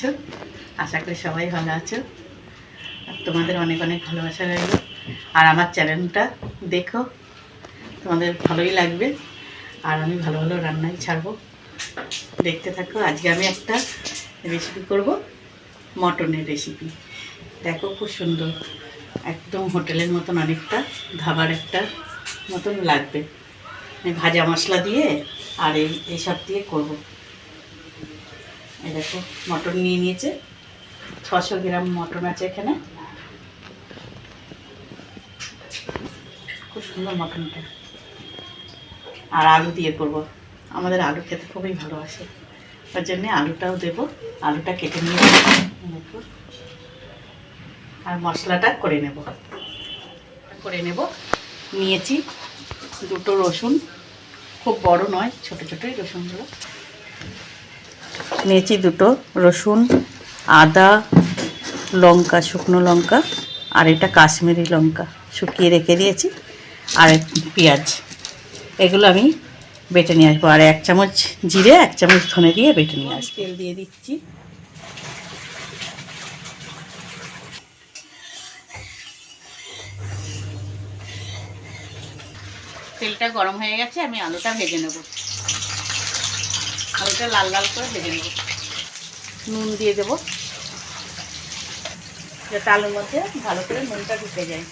আছো? আশা করি সবাই ভালো আছো। আর তোমাদের অনেক অনেক ভালোবাসা রইল। আর আমার চ্যানেলটা দেখো, তোমাদের ভালোই লাগবে। আর আমি ভালো ভালো রান্নাই ছাড়বো। দেখতে থাকো, আজকে আমি একটা রেসিপি করব, মটনের রেসিপি দেখো খুব সুন্দর, একদম হোটেলের মতন অনেকটা, ধাবার একটা মতন লাগবে। ভাজা মশলা দিয়ে আর এই এইসব দিয়ে করব। এই দেখো, মটন নিয়ে নিয়েছে। ছশো গ্রাম মটন আছে এখানে। খুব সুন্দর মটনটা। আর আলু দিয়ে করব। আমাদের আলু খেতে খুবই ভালোবাসে। তার জন্যে আলুটাও দেবো। আলুটা কেটে নিয়ে আর মশলাটা করে নেব। করে নেব। নিয়েছি দুটো রসুন। খুব বড় নয়, ছোট ছোটোই রসুনগুলো। নিয়েছি দুটো, রসুন, আদা, লঙ্কা, শুকনো লঙ্কা, আর এটা কাশ্মীরি লঙ্কা। শুকিয়ে রেখে দিয়েছি, আর পেঁয়াজ। এগুলো আমি বেটে নিয়ে আসব। আর এক চামচ জিরে, এক চামচ ধনে দিয়ে বেটে নিয়ে আসব। তেল দিয়ে দিচ্ছি। তেলটা গরম হয়ে গেছে, আমি আলুটা ভেজে নেব। আলুটা লাল লাল করে ভেজে নেব। নুন দিয়ে দেবো। যাতে আলুর মধ্যে ভালো করে নুনটা ঢুকে যায়।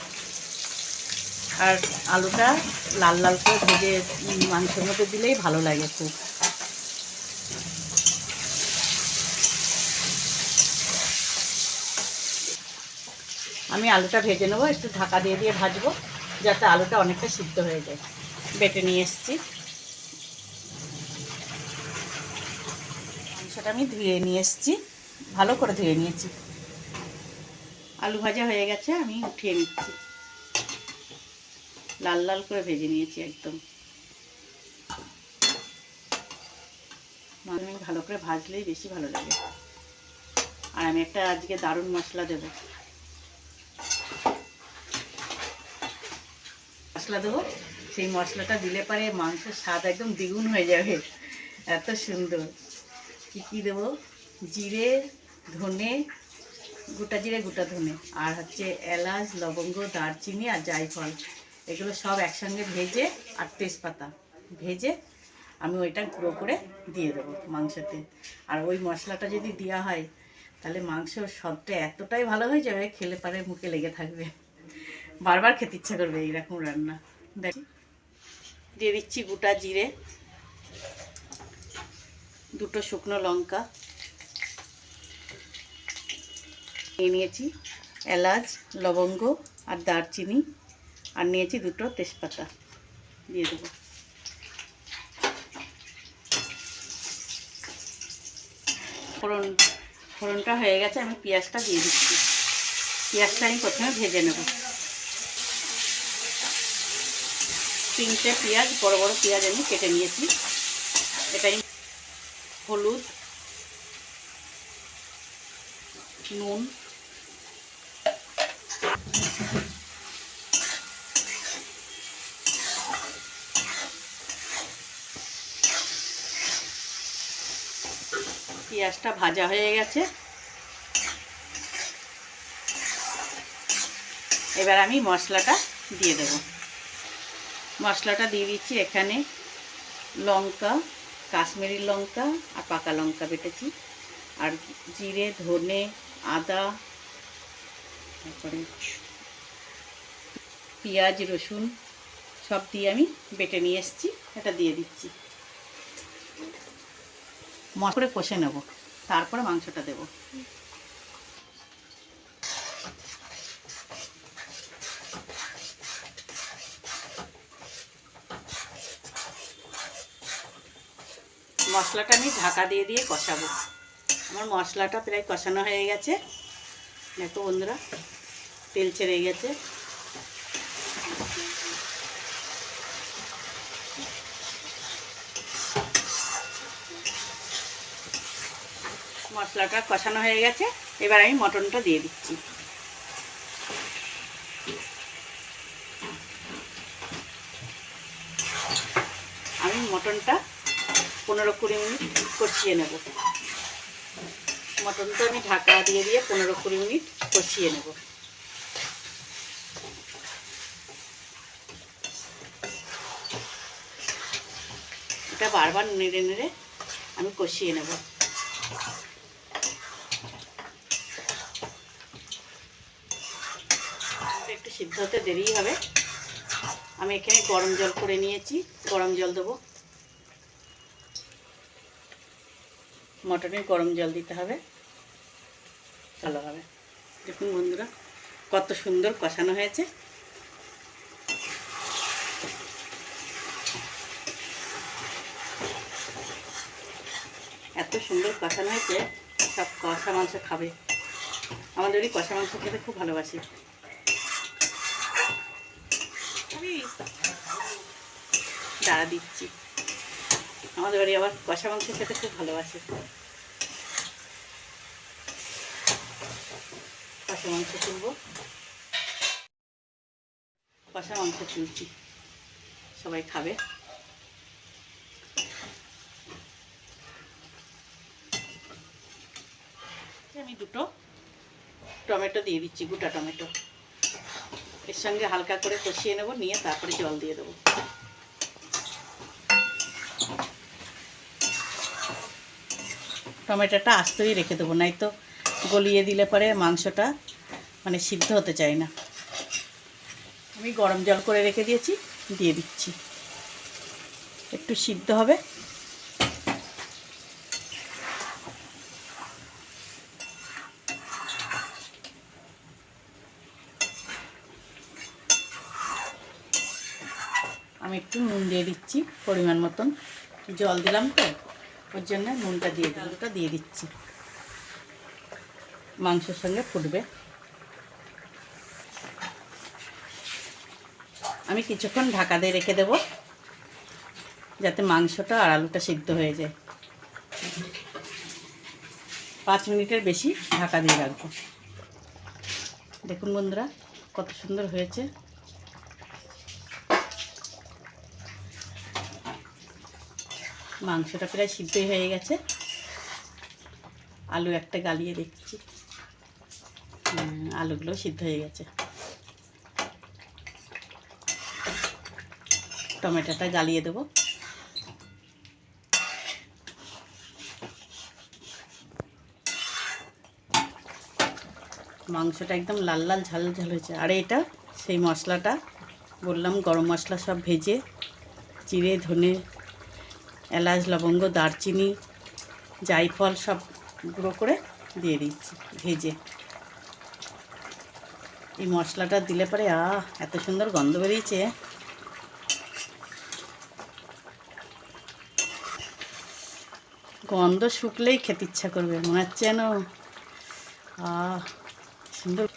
আর আলুটা লাল লাল করে ভেজে মাংসের মধ্যে দিলেই ভালো লাগে খুব। আমি আলুটা ভেজে নেব, একটু ঢাকা দিয়ে দিয়ে ভাজবো, যাতে আলুটা অনেকটা সিদ্ধ হয়ে যায়। বেটে নিয়ে এসেছি। মাংসটা আমি ধুয়ে নিয়ে এসেছি। ভালো করে ধুয়ে নিয়েছি। আলু ভাজা হয়ে গেছে, আমি উঠিয়ে নিচ্ছি। লাল লাল করে ভেজে নিয়েছি একদম। আমি ভালো করে ভাজলেই বেশি ভালো লাগে। আর আমি একটা আজকে দারুণ মশলা দেব। মশলা দেবো। সেই মশলাটা দিলে পরে মাংসের স্বাদ একদম দ্বিগুণ হয়ে যাবে। এত সুন্দর। কী দেবো? জিরে, ধনে, গোটা জিরে, গোটা ধনে। আর হচ্ছে এলাচ, লবঙ্গ, দারচিনি আর জায়ফল। এগুলো সব একসঙ্গে ভেজে আর তেজপাতা ভেজে আমি ওইটা গুঁড়ো করে দিয়ে দেবো মাংসতে। আর ওই মশলাটা যদি দেওয়া হয়, তাহলে মাংসর স্বাদটা এতটাই ভালো হয়ে যাবে, খেলে পারে মুখে লেগে থাকবে। বারবার খেতে ইচ্ছা করবে এইরকম রান্না। দেখি, দিয়ে দিচ্ছি গোটা জিরে। দুটো শুকনো লঙ্কা নিয়ে নিয়েছি, এলাচ, লবঙ্গ আর দারচিনি, আর নিয়েছি দুটো তেজপাতা দিয়ে দেবো। ফোড়ন, ফোড়নটা হয়ে গেছে, আমি পেঁয়াজটা দিয়ে দিচ্ছি। পেঁয়াজটা আমি প্রথমে ভেজে নেব। তিনটে পেঁয়াজ, বড় বড় পেঁয়াজ আমি কেটে নিয়েছি। এটাই হলুদ, নুন। পেঁয়াজটা ভাজা হয়ে গেছে। এবার আমি মশলাটা দিয়ে দেব। মশলাটা দিয়ে দিচ্ছি এখানে লঙ্কা কাশ্মীরি লঙ্কা আর পাকা লঙ্কা বেটেছি। আর জিরে, ধনে, আদা, তারপরে পেঁয়াজ, রসুন সব দিয়ে আমি বেটে নিয়ে এসেছি, এটা দিয়ে দিচ্ছি। মশ করে কষে নেব, তারপরে মাংসটা দেব। মশলাটা আমি ঢাকা দিয়ে দিয়ে কষাবো। আমার মশলাটা প্রায় কষানো হয়ে গেছে। দেখো বন্ধুরা, তেল ছেড়ে গেছে। মশলাটা কষানো হয়ে গেছে। এবার আমি মটনটা দিয়ে দিচ্ছি। আমি মটনটা পনেরো কুড়ি মিনিট কষিয়ে নেব। মটনটা আমি ঢাকা দিয়ে দিয়ে পনেরো কুড়ি মিনিট কষিয়ে নেব। এটা বারবার নেড়ে নেড়ে আমি কষিয়ে নেব। একটু সিদ্ধ হতে দেরি হবে। আমি এখানে গরম জল করে নিয়েছি। গরম জল দেবো। মটনে গরম জল দিতে হবে। ভালো হবে। দেখুন বন্ধুরা, কত সুন্দর কষানো হয়েছে। এত সুন্দর কষানো হয়েছে, সব কষা মাংস খাবে। আমাদের ওই কষা মাংস খেতে খুব ভালোবাসি। দাঁড়া দিচ্ছি। আমাদের বাড়ি আবার কষা মাংস খেতে খুব ভালোবাসে। কষা মাংস তুলবো। কষা মাংস তুলছি। সবাই খাবে। আমি দুটো টমেটো দিয়ে দিচ্ছি, গোটা টমেটো। এর সঙ্গে হালকা করে কষিয়ে নেব, নিয়ে তারপরে জল দিয়ে দেবো। টমেটোটা আস্তই রেখে দেবো নাই তো গলিয়ে দিলে পরে মাংসটা মানে সিদ্ধ হতে চায় না। আমি গরম জল করে রেখে দিয়েছি, দিয়ে দিচ্ছি। একটু সিদ্ধ হবে। আমি একটু নুন দিয়ে দিচ্ছি পরিমাণ মতন। জল দিলাম তো। ওর জন্য নুনটা দিয়ে নুনটা দিয়ে দিচ্ছি। মাংসের সঙ্গে ফুটবে। আমি কিছুক্ষণ ঢাকা দিয়ে রেখে দেব, যাতে মাংসটা আর আলুটা সিদ্ধ হয়ে যায়। পাঁচ মিনিটের বেশি ঢাকা দিয়ে রাখব। দেখুন বন্ধুরা, কত সুন্দর হয়েছে। মাংসটা প্রায় সিদ্ধই হয়ে গেছে। আলু একটা গালিয়ে দেখছি আলুগুলো সিদ্ধ হয়ে গেছে। টমেটোটা গালিয়ে দেবো। মাংসটা একদম লাল লাল ঝাল ঝাল হয়েছে। আর এটা, সেই মশলাটা, বললাম গরম মশলা সব ভেজে, চিড়ে, ধনে এলাচ, লবঙ্গ, দারচিনি, জায়ফল সব গুঁড়ো করে দিয়ে দিচ্ছি, ভেজে। এই মশলাটা দিলে পরে, আহ, এত সুন্দর গন্ধ বেরিয়েছে। গন্ধ শুকলেই খেতে ইচ্ছা করবে, মনে হচ্ছে যেন, আহ, সুন্দর।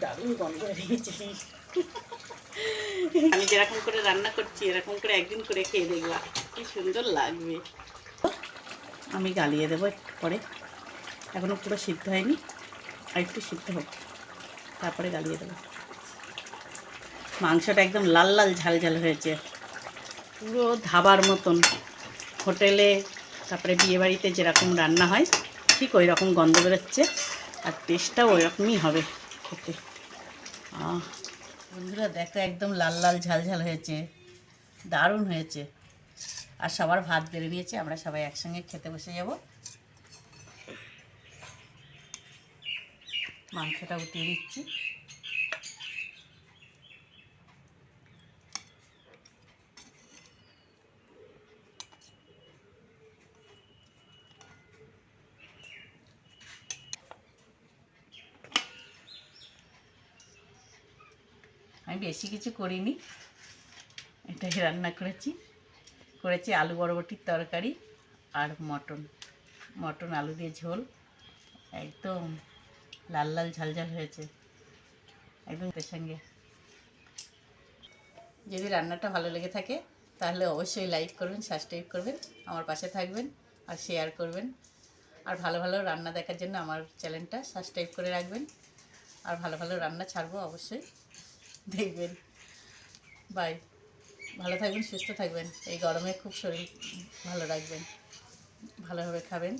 দারুণ গন্ধ বেরিয়েছে। আমি যেরকম করে রান্না করছি, এরকম করে একদিন করে খেয়ে দেখবা। কি সুন্দর লাগবে। আমি গালিয়ে দেবো পরে। এখনও পুরো সিদ্ধ হয়নি। আর একটু সিদ্ধ হোক। তারপরে গালিয়ে দেবো। মাংসটা একদম লাল লাল ঝাল ঝাল হয়েছে। পুরো ধাবার মতন। হোটেলে, তারপরে বিয়েবাড়িতে যেরকম রান্না হয়, ঠিক ওই রকম গন্ধ বেরোচ্ছে। আর টেস্টটাও ওই রকমই হবে খেতে। আহ। বন্ধুরা, দেখো একদম লাল লাল ঝালঝাল ঝাল হয়েছে, দারুণ হয়েছে। আর সবার ভাত বেড়ে নিয়েছে, আমরা সবাই একসঙ্গে খেতে বসে যাব। মাংসটা উঠিয়ে দিচ্ছি বেশি কিছু করিনি। এটাই রান্না করেছি। করেছি আলু বরবটির তরকারি আর মটন। মটন, আলু দিয়ে ঝোল। একদম লাল লাল ঝাল ঝাল হয়েছে। একদম সঙ্গে। যদি রান্নাটা ভালো লেগে থাকে, তাহলে অবশ্যই লাইক করবেন সাবস্ক্রাইব করবেন, আমার পাশে থাকবেন আর শেয়ার করবেন। আর ভালো ভালো রান্না দেখার জন্য আমার চ্যানেলটা সাবস্ক্রাইব করে রাখবেন। আর ভালো ভালো রান্না ছাড়বো অবশ্যই। দেখবেন। বাই ভালো থাকবেন সুস্থ থাকবেন। এই গরমে খুব শরীর ভালো রাখবেন। ভালোভাবে খাবেন।